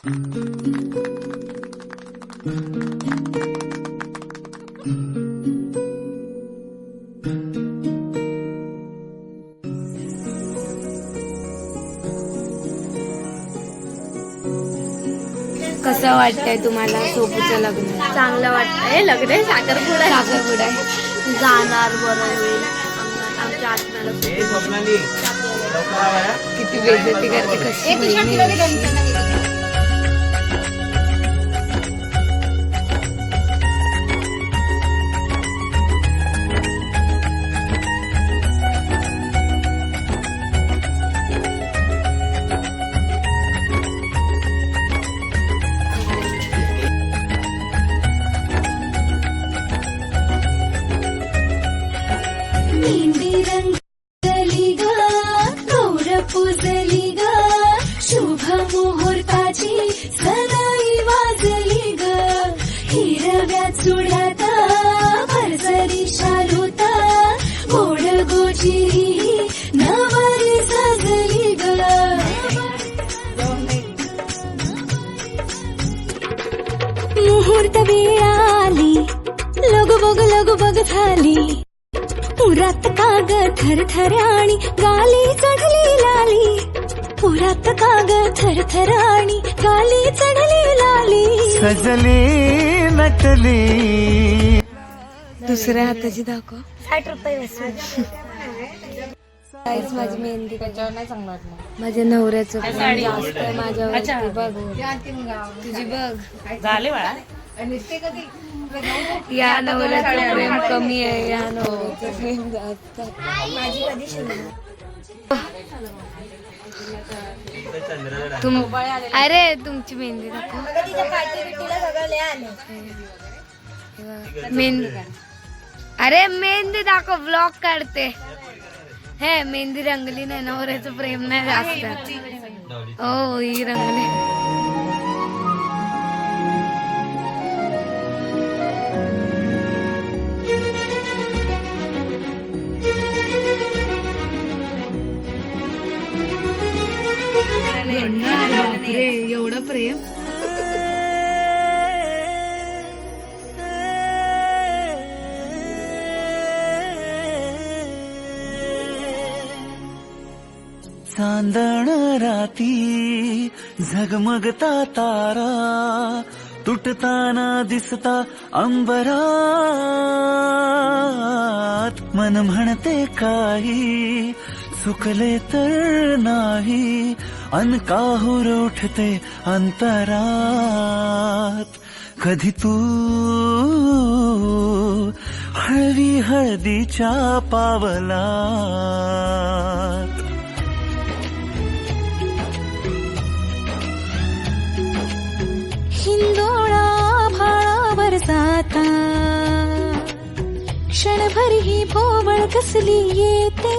कसं वाटतंय तुम्हाला सोपूचं लग्न? चांगलं वाटतंय. लग्न साखरपुडा साखरपुडा आहे. जाणार बरं होईल. आमच्या आत्म्याला किती बेजती करते कशी बहिणी. काग थरथर आणि गाली चढली लाली. पुरात काग थरथर आणि गाली चढली लाली. सजले नटले. दुसऱ्या हाताची दाखव. साठ रुपये काहीच माझी मेहंदी. माझ्या नवऱ्याचं बघ. तुझी बघ. झाले बाळा. या नवऱ्याचं प्रेम कमी आहे या नवऱ्याचं प्रेम जास्त आहे. तुम अरे तुमची मेहंदी दाखव. मेहंदी अरे मेहंदी दाखव ब्लॉग काढते. हे मेहंदी रंगली नाही नवऱ्याचं प्रेम नाही जास्त. हो ही रंगली. बापरे एवढं प्रेम. चांदण राती झगमगता तारा. तुटताना दिसता अंबरात. मन म्हणते काही सुखले तर नाही. अनकाहूर उठते अंतरात. कधी तू हळवी हळदीच्या पावला भोवळ कसली येते?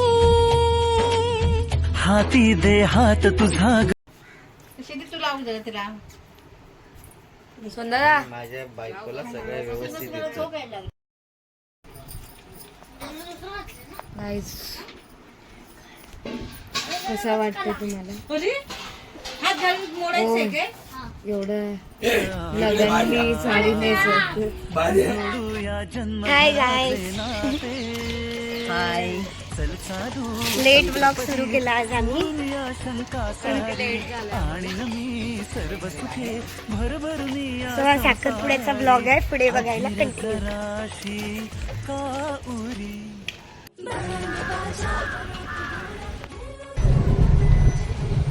हाती दे हात तुझा ग- सुंदरा. माझ्या बायकोला सगळं व्यवस्थित कसा वाटतं तुम्हाला? हो. एवढं लग्नाची साडी जन्म हाय गाय हाय लेट ब्लॉग सुरू केला आज आम्ही. या शंका सारी. आणि मी सर्व सुखे भरभरून या so हा साखरपुड्याचा ब्लॉग आहे. पुढे बघायला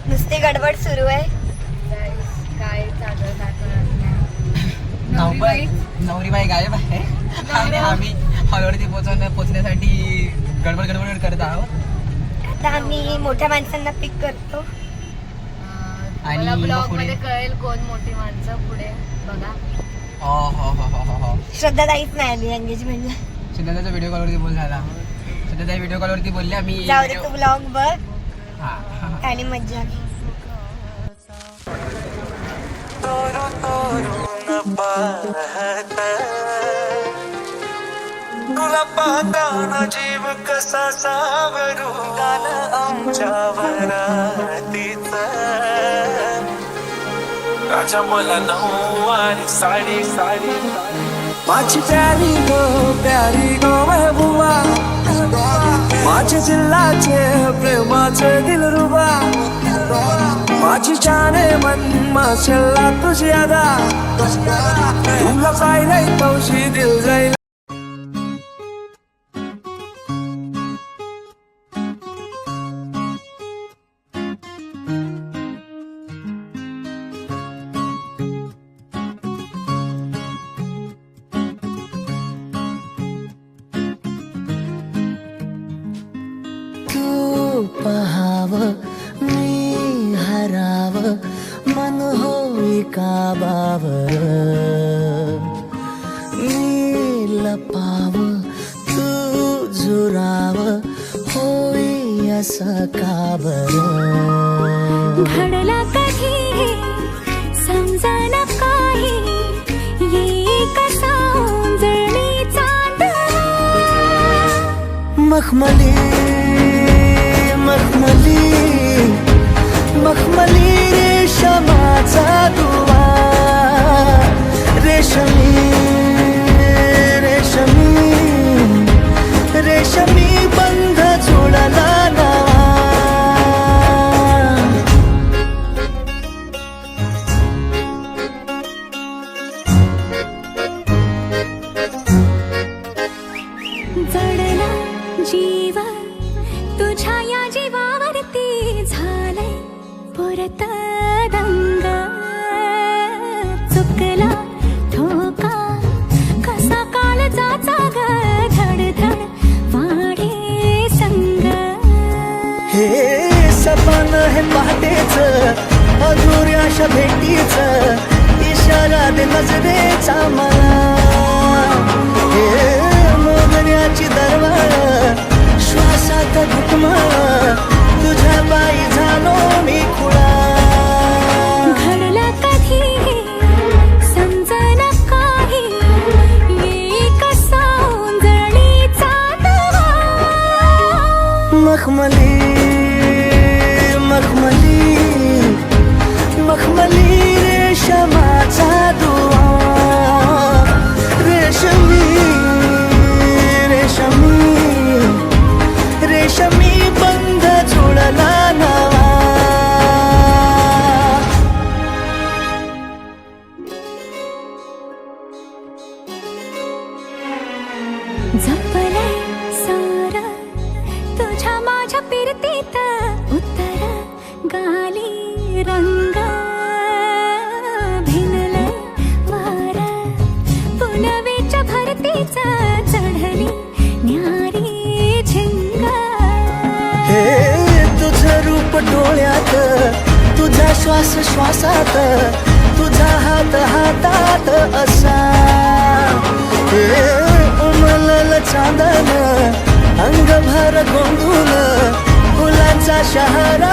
नुसती गडबड सुरू आहे. काय चालू दाखवणार नवरीबाई गायब आहे. आणि आम्ही हॉलवरती पोहोचवण्या पोहोचण्यासाठी गडबड गडबड करत आहोत. आता आम्ही मोठ्या माणसांना पिक करतो. आणि मला मग ब्लॉग पुढे- मध्ये कळेल कोण मोठी माणसं पुढे. बघा. हो हो हो हो हो हो. श्रद्धा ताईच नाही आली एंगेजमेंटला सिद्धार्थाचा व्हिडिओ कॉलवरती बोल झाला. सिद्धार्थ व्हिडिओ कॉलवरती बोलले आम्ही जाऊ दे तू ब्लॉग बघ. हा, हा, हा. आणि मज्जा घे. तोरू तोरून तुला पाहताना जीव कसा सावरू काल आमच्या वरातीच राजा मला नऊवारी साडी साडी माझी प्यारी गो प्यारी गो महबूबा माझे जिल्हाचे प्रेमाचे दिलरुबा माझी जाने मन माशल्ला तुझी अदा तुला पाहिलंय तवशी दिल जाईल. होई का बावर मी लपाव तू जुराव होई असं का बरं घडला कधी समजायला काही? ये कसा उंजळी चांदणा मखमली मखमली मखमली रेशमाचा दुवा. रेशमी रेशमी तुझ्या भेटीच इशारा दे नजरेचा मला. मोगऱ्याची दरवाळ श्वासात घुटमळ तुझ्या बाई माझ्या पिरतीत उत्तर गाली रंग भिनलंय वार पुनवेच्या भरतीच चढली न्यारी झिंग. हे तुझं रूप डोळ्यात तुझा श्वास श्वासात तुझा हात সাহারা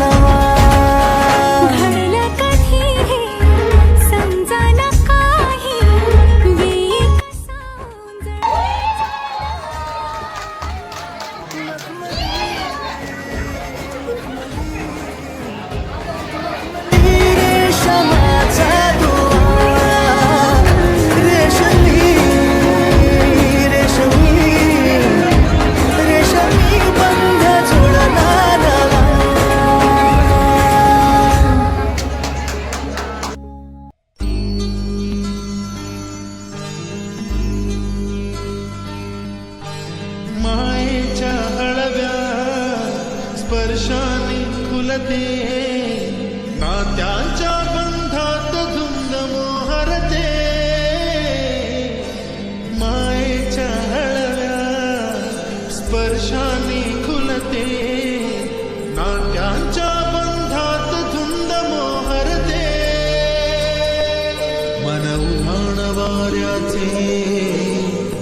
নওয়া स्पर्शाने खुलते. नाट्यांच्या बंधात धुंद मोहरते. मन उधाण वाऱ्याचे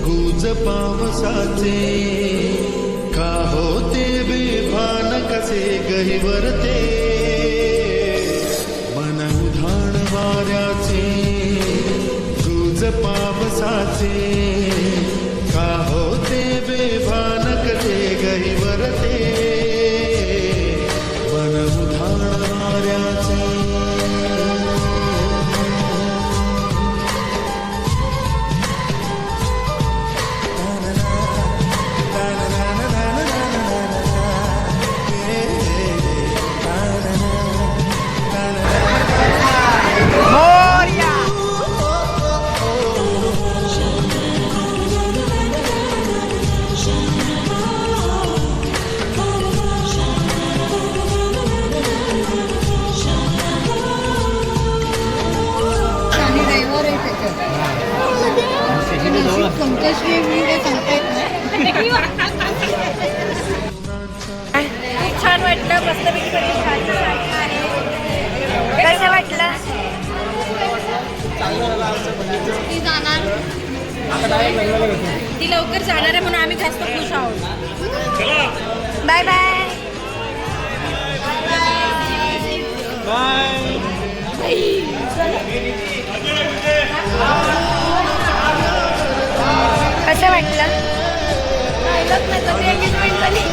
गुज पावसाचे. का होते बेभान कसे गहिवरते? ती जाणार. ती लवकर जाणार आहे म्हणून आम्ही जास्त खुश आहोत. Bye bye. कसं वाटलं? नाही एंगेजमेंट झाली.